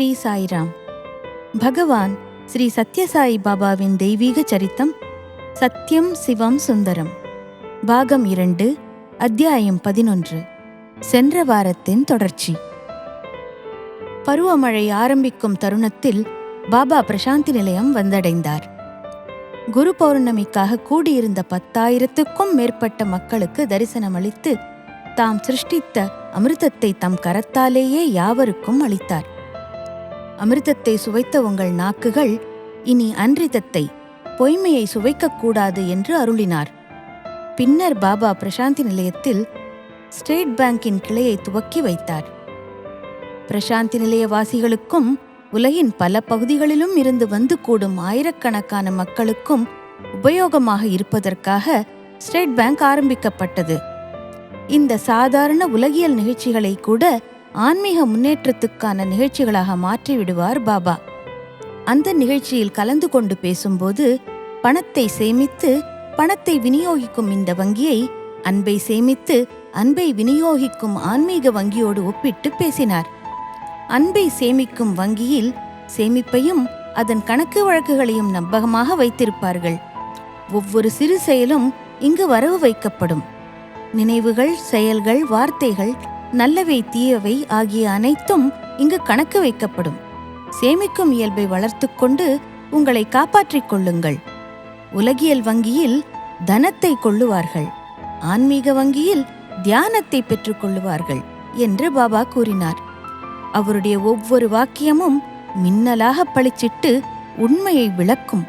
ஸ்ரீ சாய்ராம். பகவான் ஸ்ரீ சத்யசாயி பாபாவின் தெய்வீக சரித்தம் சத்யம் சிவம் சுந்தரம். பாகம் இரண்டு அத்தியாயம் பதினொன்று சென்ற வாரத்தின் தொடர்ச்சி. பருவமழை ஆரம்பிக்கும் தருணத்தில் பாபா பிரசாந்தி நிலையம் வந்தடைந்தார். குரு பௌர்ணமிக்காக கூடியிருந்த பத்தாயிரத்துக்கும் மேற்பட்ட மக்களுக்கு தரிசனம் அளித்து தாம் சிருஷ்டித்த அமிர்தத்தை தம் கரத்தாலேயே யாவருக்கும் அளித்தார். அமிர்தத்தை சுவைத்த உங்கள் நாக்குகள் இனி அன்றிதத்தை பொய்மையை சுவைக்கக்கூடாது என்று அருளினார். பின்னர் பாபா பிரசாந்தி நிலையத்தில் ஸ்டேட் பேங்கின் கிளையை துவக்கி வைத்தார். பிரசாந்தி நிலையவாசிகளுக்கும் உலகின் பல பகுதிகளிலும் இருந்து வந்து கூடும் ஆயிரக்கணக்கான மக்களுக்கும் உபயோகமாக இருப்பதற்காக ஸ்டேட் பேங்க் ஆரம்பிக்கப்பட்டது. இந்த சாதாரண உலகியல் நிகழ்ச்சிகளை கூட ஆன்மீக முன்னேற்றத்துக்கான நிகழ்ச்சிகளாக மாற்றி விடுவார் பாபா. அந்த நிகழ்ச்சியில் கலந்து கொண்டு பேசும்போது பணத்தை சேமித்து பணத்தை விநியோகிக்கும் இந்த வங்கியை அன்பை சேமித்து அன்பை விநியோகிக்கும் ஆன்மீக வங்கியோடு ஒப்பிட்டு பேசினார். அன்பை சேமிக்கும் வங்கியில் சேமிப்பையும் அதன் கணக்கு வழக்குகளையும் நம்பகமாக வைத்திருப்பார்கள். ஒவ்வொரு சிறு செயலும் இங்கு வரவு வைக்கப்படும். நினைவுகள் செயல்கள் வார்த்தைகள் நல்லவை தீயவை ஆகிய அனைத்தும் இங்கு கணக்கு வைக்கப்படும். சேமிக்கும் இயல்பை வளர்த்துக்கொண்டு உங்களை காப்பாற்றிக் கொள்ளுங்கள். உலகியல் வங்கியில் தனத்தை கொள்ளுவார்கள். ஆன்மீக வங்கியில் தியானத்தை பெற்றுக் கொள்ளுவார்கள் என்று பாபா கூறினார். அவருடைய ஒவ்வொரு வாக்கியமும் மின்னலாக பளிச்சிட்டு உண்மையை விளக்கும்.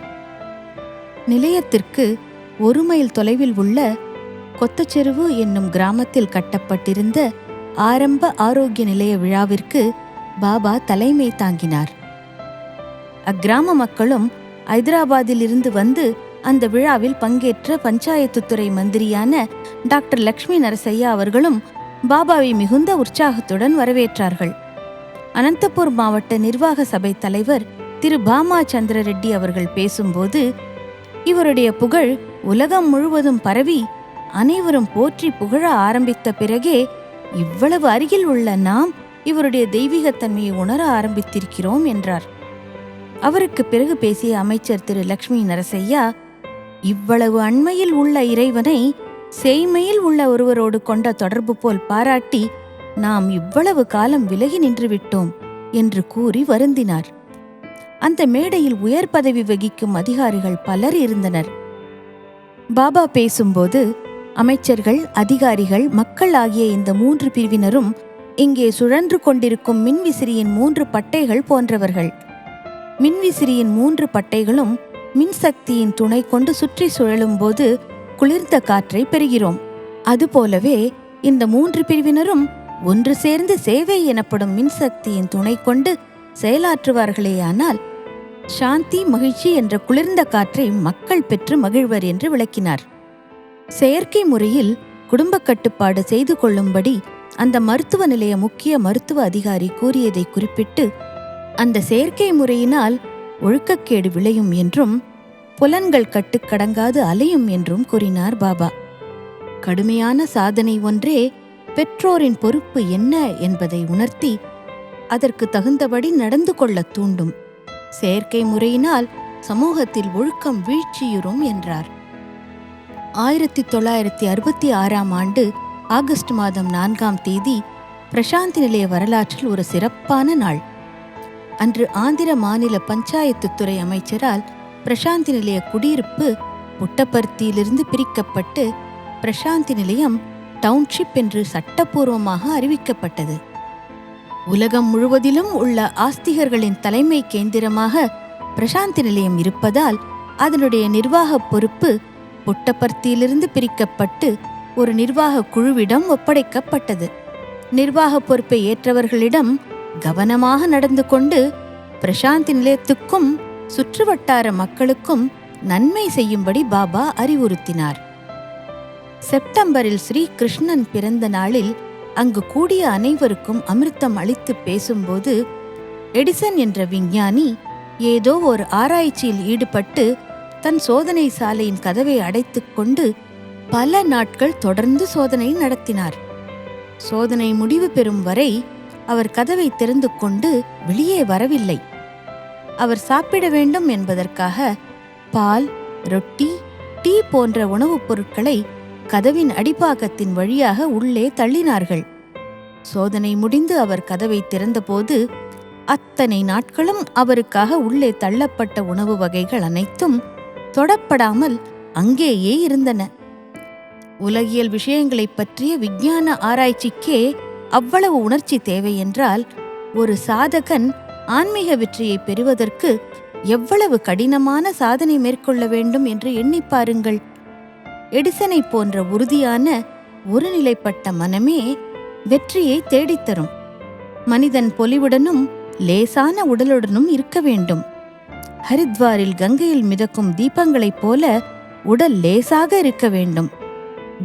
நிலையத்திற்கு ஒரு மைல் தொலைவில் உள்ள கொத்தச்செருவு என்னும் கிராமத்தில் கட்டப்பட்டிருந்த ஆரம்ப ஆரோக்கிய நிலைய விழாவிற்கு பாபா தலைமை தாங்கினார். அக்கிராம மக்களும் ஐதராபாத்திலிருந்து வந்து அந்த விழாவில் பங்கேற்ற பஞ்சாயத்து துறை மந்திரியான டாக்டர் லக்ஷ்மி நரசையா அவர்களும் பாபாவை மிகுந்த உற்சாகத்துடன் வரவேற்றார்கள். அனந்தபூர் மாவட்ட நிர்வாக சபை தலைவர் திரு பாமா சந்திர ரெட்டி அவர்கள் பேசும்போது இவருடைய புகழ் உலகம் முழுவதும் பரவி அனைவரும் போற்றி புகழ ஆரம்பித்த பிறகே இவ்வளவு அருகில் உள்ள நாம் இவருடைய தெய்வீகத்தன்மையை உணர ஆரம்பித்திருக்கிறோம் என்றார். அவருக்கு பிறகு பேசிய அமைச்சர் திரு. லக்ஷ்மி நரசையா இவ்வளவு அண்மையில் உள்ள இறைவனை செய்மையில் உள்ள ஒருவரோடு கொண்ட தொடர்பு போல் பாராட்டி நாம் இவ்வளவு காலம் விலகி நின்று விட்டோம் என்று கூறி வருந்தினார். அந்த மேடையில் உயர் பதவி வகிக்கும் அதிகாரிகள் பலர் இருந்தனர். பாபா பேசும்போது அமைச்சர்கள் அதிகாரிகள் மக்கள் ஆகிய இந்த மூன்று பிரிவினரும் இங்கே சுழன்று கொண்டிருக்கும் மின்விசிறியின் மூன்று பட்டைகள் போன்றவர்கள். மின்விசிறியின் மூன்று பட்டைகளும் மின்சக்தியின் துணை கொண்டு சுற்றி சுழலும்போது குளிர்ந்த காற்றை பெறுகிறோம். அதுபோலவே இந்த மூன்று பிரிவினரும் ஒன்று சேர்ந்து சேவை எனப்படும் மின்சக்தியின் துணை கொண்டு செயலாற்றுவார்களேயானால் சாந்தி மகிழ்ச்சி என்ற குளிர்ந்த காற்றை மக்கள் பெற்று மகிழ்வர் என்று விளக்கினார். செயற்கை முறையில் குடும்ப கட்டுப்பாடு செய்து கொள்ளும்படி அந்த மருத்துவ நிலைய முக்கிய மருத்துவ அதிகாரி கூறியதை குறிப்பிட்டு அந்த செயற்கை முறையினால் ஒழுக்கக்கேடு விளையும் என்றும் புலன்கள் கட்டுக்கடங்காது அலையும் என்றும் கூறினார் பாபா. கடுமையான சாதனை ஒன்றே பெற்றோரின் பொறுப்பு என்ன என்பதை உணர்த்தி அதற்கு தகுந்தபடி நடந்து கொள்ளத் தூண்டும். செயற்கை முறையினால் சமூகத்தில் ஒழுக்கம் வீழ்ச்சியுறும் என்றார். ஆயிரத்தி தொள்ளாயிரத்தி அறுபத்தி ஆறாம் ஆண்டு ஆகஸ்ட் மாதம் நான்காம் தேதி பிரசாந்தி நிலைய வரலாற்றில் ஒரு சிறப்பான நாள். அன்று ஆந்திர மாநில பஞ்சாயத்து துறை அமைச்சரால் பிரசாந்தி நிலைய குடியிருப்பு புட்டபர்த்தியிலிருந்து பிரிக்கப்பட்டு பிரசாந்தி நிலையம் டவுன்ஷிப் என்று சட்டப்பூர்வமாக அறிவிக்கப்பட்டது. உலகம் முழுவதிலும் உள்ள ஆஸ்திகர்களின் தலைமை கேந்திரமாக பிரசாந்தி நிலையம் இருப்பதால் அதனுடைய நிர்வாகப் பொறுப்பு புட்டபர்த்தியிலிருந்து பிரிக்கப்பட்டு ஒரு நிர்வாக குழுவிடம் ஒப்படைக்கப்பட்டது. நிர்வாக பொறுப்பை ஏற்றவர்களிடம் கவனமாக நடந்து கொண்டு பிரசாந்தி நிலையத்துக்கும் சுற்றுவட்டார மக்களுக்கும் நன்மை செய்யும்படி பாபா அறிவுறுத்தினார். செப்டம்பரில் ஸ்ரீ கிருஷ்ணன் பிறந்த நாளில் அங்கு கூடிய அனைவருக்கும் அமிர்தம் அளித்து பேசும்போது எடிசன் என்ற விஞ்ஞானி ஏதோ ஒரு ஆராய்ச்சியில் ஈடுபட்டு தன் சோதனை சாலையின் கதவை அடைத்துக் கொண்டு பல நாட்கள் தொடர்ந்து சோதனை நடத்தினார். சோதனை முடிவு பெறும் வரை அவர் கதவை திறந்து கொண்டு வெளியே வரவில்லை. அவர் சாப்பிட வேண்டும் என்பதற்காக பால் ரொட்டி டீ போன்ற உணவுப் பொருட்களை கதவின் அடிப்பாகத்தின் வழியாக உள்ளே தள்ளினார்கள். சோதனை முடிந்து அவர் கதவை திறந்தபோது அத்தனை நாட்களும் அவருக்காக உள்ளே தள்ளப்பட்ட உணவு வகைகள் அனைத்தும் தொடப்படாமல் அங்கேயே இருந்தன. உலகியல் விஷயங்களைப் பற்றிய விஞ்ஞான ஆராய்ச்சிக்கே அவ்வளவு உணர்ச்சி தேவை என்றால் ஒரு சாதகன் ஆன்மீக வெற்றியை பெறுவதற்கு எவ்வளவு கடினமான சாதனை மேற்கொள்ள வேண்டும் என்று எண்ணிப் பாருங்கள். எடிசனை போன்ற உறுதியான ஒருநிலைப்பட்ட மனமே வெற்றியை தேடித்தரும் மனிதன் பொலிவுடனும் லேசான உடலுடனும் இருக்க வேண்டும். ஹரித்வாரில் கங்கையில் மிதக்கும் தீபங்களைப் போல உடல் லேசாக இருக்க வேண்டும்.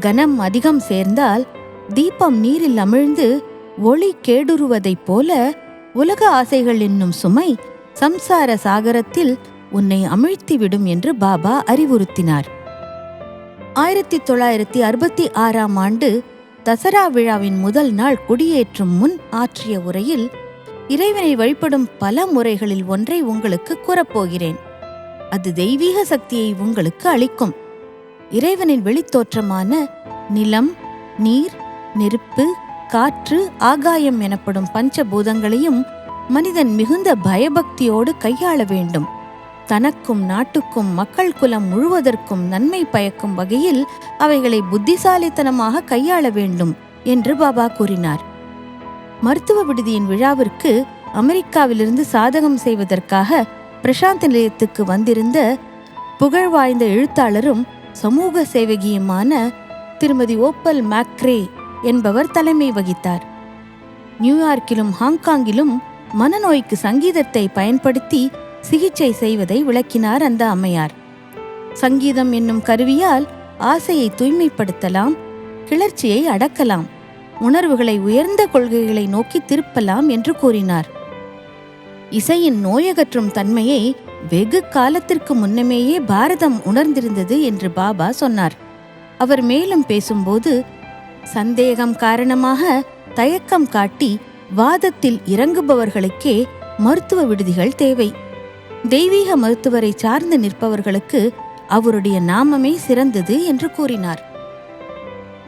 கனம் அதிகம் சேர்ந்தால் தீபம் நீரில் அமிழ்ந்து ஒளி கேடுருவதைப் போல உலக ஆசைகள் என்னும் சுமை சம்சார சாகரத்தில் உன்னை அமிழ்த்திவிடும் என்று பாபா அறிவுறுத்தினார். ஆயிரத்தி தொள்ளாயிரத்தி அறுபத்தி ஆறாம் ஆண்டு தசரா விழாவின் முதல் நாள் குடியேற்றும் முன் ஆற்றிய உரையில் இறைவனை வழிபடும் பல முறைகளில் ஒன்றை உங்களுக்கு கூறப்போகிறேன். அது தெய்வீக சக்தியை உங்களுக்கு அளிக்கும். இறைவனின் வெளித்தோற்றமான நிலம் நீர் நெருப்பு காற்று ஆகாயம் எனப்படும் பஞ்சபூதங்களையும் மனிதன் மிகுந்த பயபக்தியோடு கையாள வேண்டும். தனக்கும் நாட்டுக்கும் மக்கள் குலம் முழுவதற்கும் நன்மை பயக்கும் வகையில் அவைகளை புத்திசாலித்தனமாக கையாள வேண்டும் என்று பாபா கூறினார். மருத்துவ விடுதியின் விழாவிற்கு அமெரிக்காவிலிருந்து சாதகம் செய்வதற்காக பிரசாந்த் நிலையத்துக்கு வந்திருந்த புகழ்வாய்ந்த எழுத்தாளரும் சமூக சேவகியுமான திருமதி ஓப்பல் மேக்ரே என்பவர் தலைமை வகித்தார். நியூயார்க்கிலும் ஹாங்காங்கிலும் மனநோய்க்கு சங்கீதத்தை பயன்படுத்தி சிகிச்சை செய்வதை விளக்கினார் அந்த அம்மையார். சங்கீதம் என்னும் கருவியால் ஆசையை தூய்மைப்படுத்தலாம் கிளர்ச்சியை அடக்கலாம். உணர்வுகளை உயர்ந்த கொள்கைகளை நோக்கி திருப்பலாம் என்று கூறினார். இசையின் நோயகற்றும் தன்மையை வெகு காலத்திற்கு முன்னமேயே பாரதம் உணர்ந்திருந்தது என்று பாபா சொன்னார். அவர் மேலும் பேசும்போது சந்தேகம் காரணமாக தயக்கம் காட்டி வாதத்தில் இறங்குபவர்களுக்கே மருத்துவ விடுதிகள் தேவை. தெய்வீக மருத்துவரை சார்ந்து நிற்பவர்களுக்கு அவருடைய நாமமே சிறந்தது என்று கூறினார்.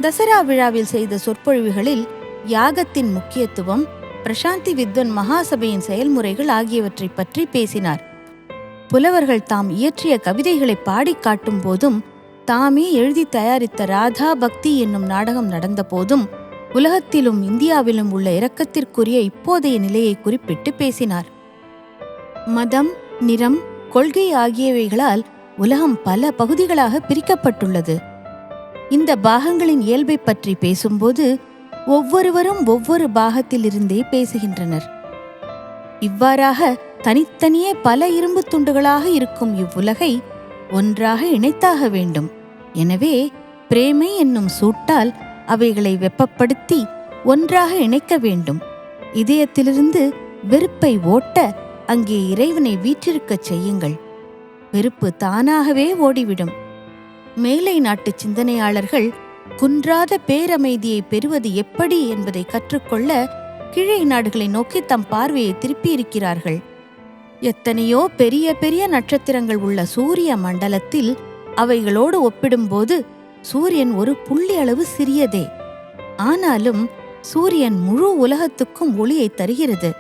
தசரா விழாவில் செய்த சொற்பொழிவுகளில் யாகத்தின் முக்கியத்துவம் பிரசாந்தி வித்வன் மகாசபையின் செயல்முறைகள் ஆகியவற்றை பற்றி பேசினார். புலவர்கள் தாம் இயற்றிய கவிதைகளை பாடிக் காட்டும் போதும் தாமே எழுதி தயாரித்த ராதா பக்தி என்னும் நாடகம் நடந்த போதும் உலகத்திலும் இந்தியாவிலும் உள்ள இரக்கத்திற்குரிய இப்போதைய நிலையை குறிப்பிட்டு பேசினார். மதம் நிறம் கொள்கை ஆகியவைகளால் உலகம் பல பகுதிகளாக பிரிக்கப்பட்டுள்ளது. இந்த பாகங்களின் இயல்பை பற்றி பேசும்போது ஒவ்வொருவரும் ஒவ்வொரு பாகத்திலிருந்தே பேசுகின்றனர். இவ்வாறாக தனித்தனியே பல இரும்பு துண்டுகளாக இருக்கும் இவ்வுலகை ஒன்றாக இணைத்தாக வேண்டும். எனவே பிரேமை என்னும் சூட்டால் அவைகளை வெப்பப்படுத்தி ஒன்றாக இணைக்க வேண்டும். இதயத்திலிருந்து வெறுப்பை ஓட்ட அங்கே இறைவனை வீற்றிருக்கச் செய்யுங்கள். வெறுப்பு தானாகவே ஓடிவிடும். மேலை நாட்டு சிந்தனையாளர்கள் குன்றாத பேரமைதியை பெறுவது எப்படி என்பதை கற்றுக்கொள்ள கீழே நாடுகளை நோக்கி தம் பார்வையை திருப்பியிருக்கிறார்கள். எத்தனையோ பெரிய பெரிய நட்சத்திரங்கள் உள்ள சூரிய மண்டலத்தில் அவைகளோடு ஒப்பிடும்போது சூரியன் ஒரு புள்ளி அளவு சிறியதே. ஆனாலும் சூரியன் முழு உலகத்துக்கும் ஒளியை தருகிறது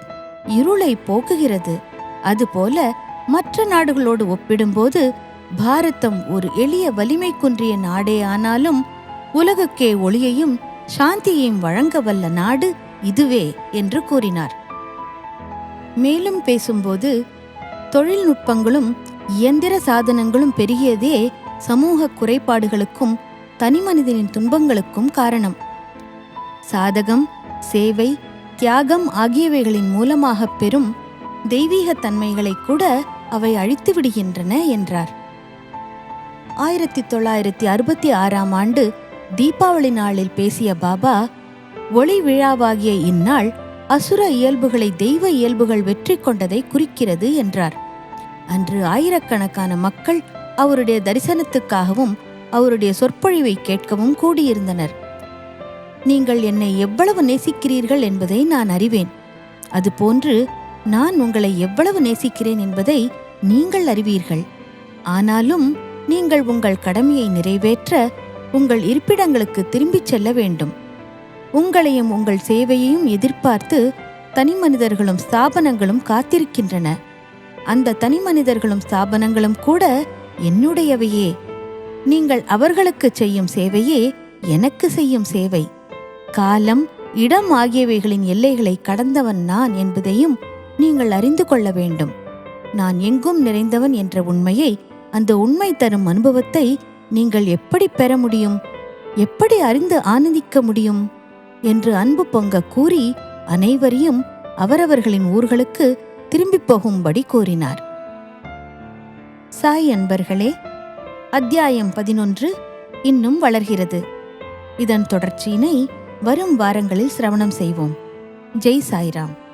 இருளை போக்குகிறது. அதுபோல மற்ற நாடுகளோடு ஒப்பிடும்போது பாரதம் ஒரு எளிய வலிமை குன்றிய நாடே ஆனாலும் உலகுக்கே ஒளியையும் சாந்தியையும் வழங்க வல்ல நாடு இதுவே என்று கூறினார். மேலும் பேசும்போது தொழில்நுட்பங்களும் இயந்திர சாதனங்களும் பெருகியதே சமூக குறைபாடுகளுக்கும் தனிமனிதனின் துன்பங்களுக்கும் காரணம். சாதகம் சேவை தியாகம் ஆகியவைகளின் மூலமாக பெறும் தெய்வீக தன்மைகளை கூட அவை அழித்து விடுகின்றன என்றார். ஆயிரத்தி தொள்ளாயிரத்தி அறுபத்தி ஆறாம் ஆண்டு தீபாவளி நாளில் பேசிய பாபா ஒளி விழாவாகிய இந்நாள் அசுர இயல்புகளை தெய்வ இயல்புகள் வெற்றி கொண்டதை குறிக்கிறது என்றார். அன்று ஆயிரக்கணக்கான மக்கள் அவருடைய தரிசனத்துக்காகவும் அவருடைய சொற்பொழிவை கேட்கவும் கூடியிருந்தனர். நீங்கள் என்னை எவ்வளவு நேசிக்கிறீர்கள் என்பதை நான் அறிவேன். அதுபோன்று நான் உங்களை எவ்வளவு நேசிக்கிறேன் என்பதை நீங்கள் அறிவீர்கள். ஆனாலும் நீங்கள் உங்கள் கடமையை நிறைவேற்ற உங்கள் இருப்பிடங்களுக்கு திரும்பிச் செல்ல வேண்டும். உங்களையும் உங்கள் சேவையையும் எதிர்பார்த்து தனிமனிதர்களும் ஸ்தாபனங்களும் காத்திருக்கின்றன. அந்த தனிமனிதர்களும் ஸ்தாபனங்களும் கூட என்னுடையவையே. நீங்கள் அவர்களுக்கு செய்யும் சேவையே எனக்கு செய்யும் சேவை. காலம் இடம் ஆகியவைகளின் எல்லைகளை கடந்தவன் நான் என்பதையும் நீங்கள் அறிந்து கொள்ள வேண்டும். நான் எங்கும் நிறைந்தவன் என்ற உண்மையை அந்த உண்மை தரும் அனுபவத்தை நீங்கள் எப்படி பெற முடியும்? எப்படி அறிந்து ஆனந்திக்க முடியும்? என்று அன்பு பொங்க கூறி அனைவரையும் அவரவர்களின் ஊர்களுக்கு திரும்பிப் போகும்படி கூறினார். சாய் அன்பர்களே அத்தியாயம் பதினொன்று இன்னும் வளர்கிறது. இதன் தொடர்ச்சியினை வரும் வாரங்களில் சிரவணம் செய்வோம். ஜெய் சாய்ராம்.